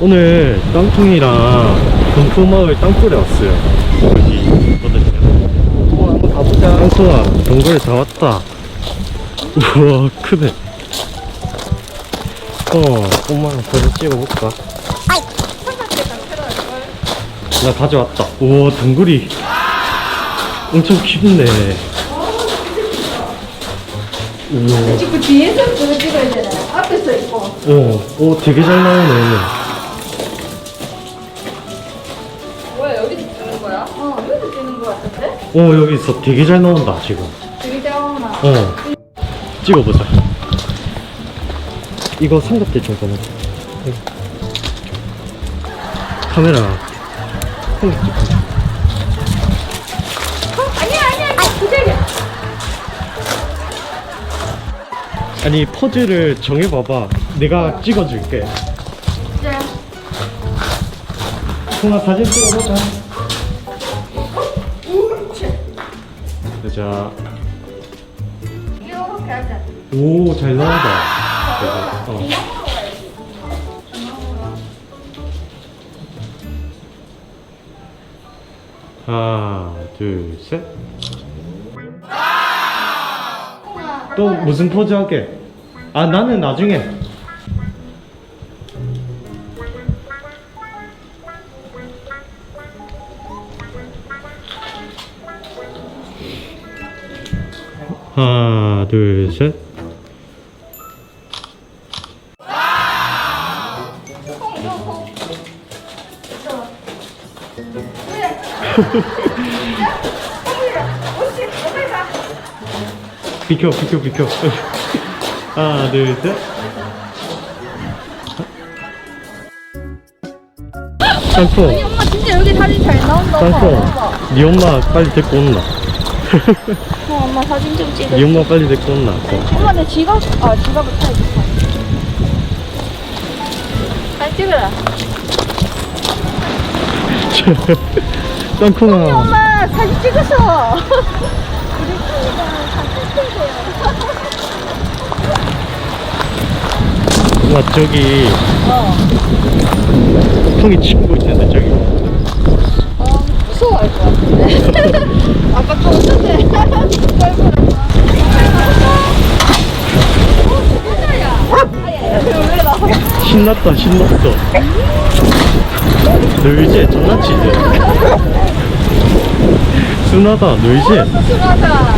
오늘 땅콩이랑 금포마을 땅굴에 왔어요. 여기 있거든요. 어, 한번 가보자. 땅콩아, 동굴에 다 왔다. 우와, 크네. 어, 엄마 사진 찍어볼까? 나 가져왔다. 우와, 동굴이 엄청 깊네. 우와. 그 뒤에서 그거 찍어야 되나? 앞에서 있고. 어, 오, 되게 잘 나오네. 뭐야 여기서 찍는 거야? 어 여기서 찍는 거 같은데? 오, 여기 있어. 되게 잘 나온다, 지금. 되게 잘하나? 어. 찍어보자. 이거 삼각대 잠깐만. 네. 카메라. 삼각대. 아니야 아니야 아니야 기다려. 아니, 포즈를 정해봐봐. 내가 찍어줄게. 자, 통화 사진 찍어보자. 자, 이렇게 하자. 오, 잘 나온다. 어. 하나, 둘, 셋. 또 무슨 포즈 하게? 아, 나는 나중에. 하나, 둘, 셋. 비켜, 비켜, 비켜. 하나, 둘, 셋. 아니 엄마 진짜 여기 사진 잘 나온다. 땅콩. 네 엄마 빨리 데리고 온나. 어, 엄마 사진 좀 찍어. 네 엄마 빨리 데리고 온나. 엄마 내 지갑 아 지갑을 타야지. 잘 찍어라. 땅콩아. 엄마 사진 찍었어. 우리 친구가 사진 찍어요. 엄마 저기 어. 형이 친구 있는데 저기. 어 무서워할 것 같은데. 아까 또 어쩐데? 신났다 신났어. 놀지 장난치지. 순하다 놀지. 순하다.